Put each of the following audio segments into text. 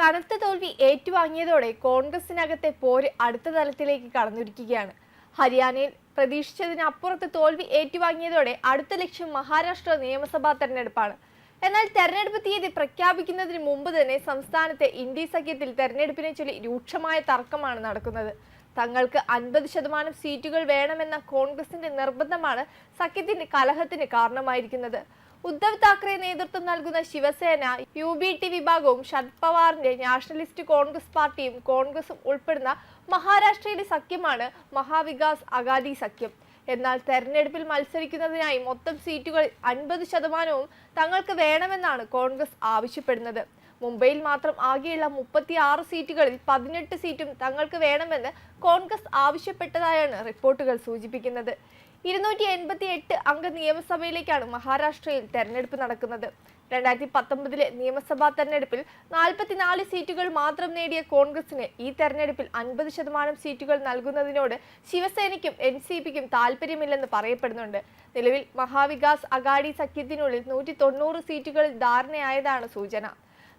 കനത്ത തോൽവി ഏറ്റുവാങ്ങിയതോടെ കോൺഗ്രസിനകത്തെ പോര് അടുത്ത തലത്തിലേക്ക് കടന്നിരിക്കുകയാണ്. ഹരിയാനയിൽ പ്രതീക്ഷിച്ചതിനപ്പുറത്ത് തോൽവി ഏറ്റുവാങ്ങിയതോടെ അടുത്ത ലക്ഷ്യം മഹാരാഷ്ട്ര നിയമസഭാ തെരഞ്ഞെടുപ്പാണ്. എന്നാൽ തെരഞ്ഞെടുപ്പ് തീയതി പ്രഖ്യാപിക്കുന്നതിന് മുമ്പ് തന്നെ സംസ്ഥാനത്തെ ഇന്ത്യ സഖ്യത്തിൽ തെരഞ്ഞെടുപ്പിനെ ചൊല്ലി രൂക്ഷമായ തർക്കമാണ് നടക്കുന്നത്. തങ്ങൾക്ക് അൻപത് ശതമാനം സീറ്റുകൾ വേണമെന്ന കോൺഗ്രസിന്റെ നിർബന്ധമാണ് സഖ്യത്തിന്റെ കലഹത്തിന് കാരണമായിരിക്കുന്നത്. ഉദ്ധവ് താക്കറെ നേതൃത്വം നൽകുന്ന ശിവസേന യു ബി ടി വിഭാഗവും ശരത് പവാറിന്റെ നാഷണലിസ്റ്റ് കോൺഗ്രസ് പാർട്ടിയും കോൺഗ്രസും ഉൾപ്പെടുന്ന മഹാരാഷ്ട്രയിലെ സഖ്യമാണ് മഹാവികാസ് അഗാദി സഖ്യം. എന്നാൽ തെരഞ്ഞെടുപ്പിൽ മത്സരിക്കുന്നതിനായി മൊത്തം സീറ്റുകൾ അൻപത് ശതമാനവും തങ്ങൾക്ക് വേണമെന്നാണ് കോൺഗ്രസ് ആവശ്യപ്പെടുന്നത്. മുംബൈയിൽ മാത്രം ആകെയുള്ള മുപ്പത്തി ആറ് സീറ്റുകളിൽ പതിനെട്ട് സീറ്റും തങ്ങൾക്ക് വേണമെന്ന് കോൺഗ്രസ് ആവശ്യപ്പെട്ടതായാണ് റിപ്പോർട്ടുകൾ സൂചിപ്പിക്കുന്നത്. ഇരുന്നൂറ്റി എൺപത്തി എട്ട് അംഗ നിയമസഭയിലേക്കാണ് മഹാരാഷ്ട്രയിൽ തെരഞ്ഞെടുപ്പ് നടക്കുന്നത്. രണ്ടായിരത്തി പത്തൊമ്പതിലെ നിയമസഭാ തെരഞ്ഞെടുപ്പിൽ നാൽപ്പത്തിനാല് സീറ്റുകൾ മാത്രം നേടിയ കോൺഗ്രസിന് ഈ തെരഞ്ഞെടുപ്പിൽ അൻപത് ശതമാനം സീറ്റുകൾ നൽകുന്നതിനോട് ശിവസേനയ്ക്കും എൻ സി പിക്കും താല്പര്യമില്ലെന്ന് പറയപ്പെടുന്നുണ്ട്. നിലവിൽ മഹാവികാസ് അഗാഡി സഖ്യത്തിനുള്ളിൽ നൂറ്റി തൊണ്ണൂറ് സീറ്റുകളിൽ ധാരണയായതാണ് സൂചന.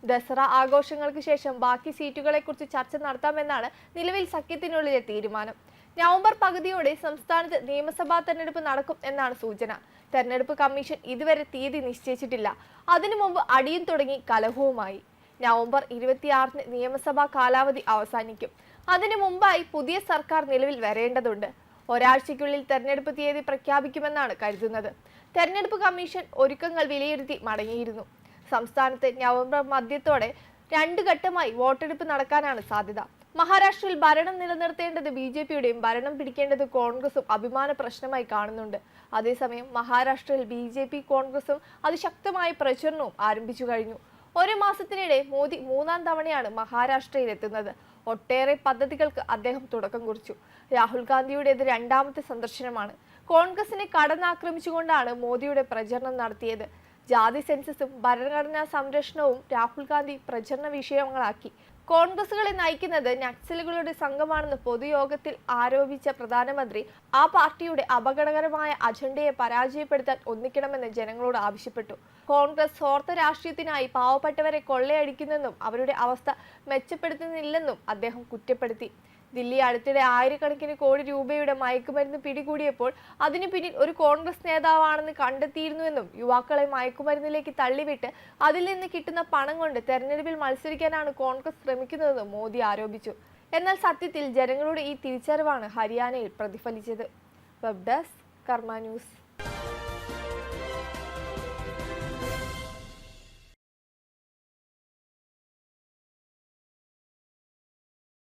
ദസറ ആഘോഷങ്ങൾക്ക് ശേഷം ബാക്കി സീറ്റുകളെക്കുറിച്ച് ചർച്ച നടത്താമെന്നാണ് നിലവിൽ സഖ്യത്തിനുള്ളിലെ തീരുമാനം. നവംബർ പകുതിയോടെ സംസ്ഥാനത്ത് നിയമസഭാ തെരഞ്ഞെടുപ്പ് നടക്കും എന്നാണ് സൂചന. തെരഞ്ഞെടുപ്പ് കമ്മീഷൻ ഇതുവരെ തീയതി നിശ്ചയിച്ചിട്ടില്ല. അതിനു മുമ്പ് അടിയും തുടങ്ങി കലഹവുമായി. നവംബർ ഇരുപത്തിയാറിന് നിയമസഭാ കാലാവധി അവസാനിക്കും. അതിനു മുമ്പായി പുതിയ സർക്കാർ നിലവിൽ വരേണ്ടതുണ്ട്. ഒരാഴ്ചയ്ക്കുള്ളിൽ തെരഞ്ഞെടുപ്പ് തീയതി പ്രഖ്യാപിക്കുമെന്നാണ് കരുതുന്നത്. തെരഞ്ഞെടുപ്പ് കമ്മീഷൻ ഒരുക്കങ്ങൾ വിലയിരുത്തി മടങ്ങിയിരുന്നു. സംസ്ഥാനത്ത് നവംബർ മധ്യത്തോടെ രണ്ട് ഘട്ടമായി വോട്ടെടുപ്പ് നടക്കാനാണ് സാധ്യത. മഹാരാഷ്ട്രയിൽ ഭരണം നിലനിർത്തേണ്ടത് ബി ജെ പിയുടെയും ഭരണം പിടിക്കേണ്ടത് കോൺഗ്രസും അഭിമാന പ്രശ്നമായി കാണുന്നുണ്ട്. അതേസമയം മഹാരാഷ്ട്രയിൽ ബി ജെ പി കോൺഗ്രസും അതിശക്തമായ പ്രചരണവും ആരംഭിച്ചു കഴിഞ്ഞു. ഒരു മാസത്തിനിടെ മോദി മൂന്നാം തവണയാണ് മഹാരാഷ്ട്രയിൽ എത്തുന്നത് ഒട്ടേറെ പദ്ധതികൾക്ക് അദ്ദേഹം തുടക്കം കുറിച്ചു. രാഹുൽ ഗാന്ധിയുടേത് രണ്ടാമത്തെ സന്ദർശനമാണ്. കോൺഗ്രസിനെ കടന്നാക്രമിച്ചുകൊണ്ടാണ് മോദിയുടെ പ്രചരണം നടത്തിയത്. ജാതി സെൻസസും ഭരണഘടനാ സംരക്ഷണവും രാഹുൽ ഗാന്ധി പ്രചരണ വിഷയങ്ങളാക്കി. കോൺഗ്രസുകളെ നയിക്കുന്നത് നക്സലുകളുടെ സംഘമാണെന്ന് പൊതുയോഗത്തിൽ ആരോപിച്ച പ്രധാനമന്ത്രി ആ പാർട്ടിയുടെ അപകടകരമായ അജണ്ടയെ പരാജയപ്പെടുത്താൻ ഒന്നിക്കണമെന്ന് ജനങ്ങളോട് ആവശ്യപ്പെട്ടു. കോൺഗ്രസ് സ്വാർത്ഥ രാഷ്ട്രീയത്തിനായി പാവപ്പെട്ടവരെ കൊള്ളയടിക്കുന്നെന്നും അവരുടെ അവസ്ഥ മെച്ചപ്പെടുത്തുന്നില്ലെന്നും അദ്ദേഹം കുറ്റപ്പെടുത്തി. ദില്ലി അടുത്തിടെ ആയിരക്കണക്കിന് കോടി രൂപയുടെ മയക്കുമരുന്ന് പിടികൂടിയപ്പോൾ അതിനു പിന്നിൽ ഒരു കോൺഗ്രസ് നേതാവാണെന്ന് കണ്ടെത്തിയിരുന്നുവെന്നും യുവാക്കളെ മയക്കുമരുന്നിലേക്ക് തള്ളിവിട്ട് അതിൽ നിന്ന് കിട്ടുന്ന പണം കൊണ്ട് തെരഞ്ഞെടുപ്പിൽ മത്സരിക്കാനാണ് കോൺഗ്രസ് ശ്രമിക്കുന്നതെന്നും മോദി ആരോപിച്ചു. എന്നാൽ സത്യത്തിൽ ജനങ്ങളുടെ ഈ തിരിച്ചറിവാണ് ഹരിയാനയിൽ പ്രതിഫലിച്ചത്. Web desk Karma news.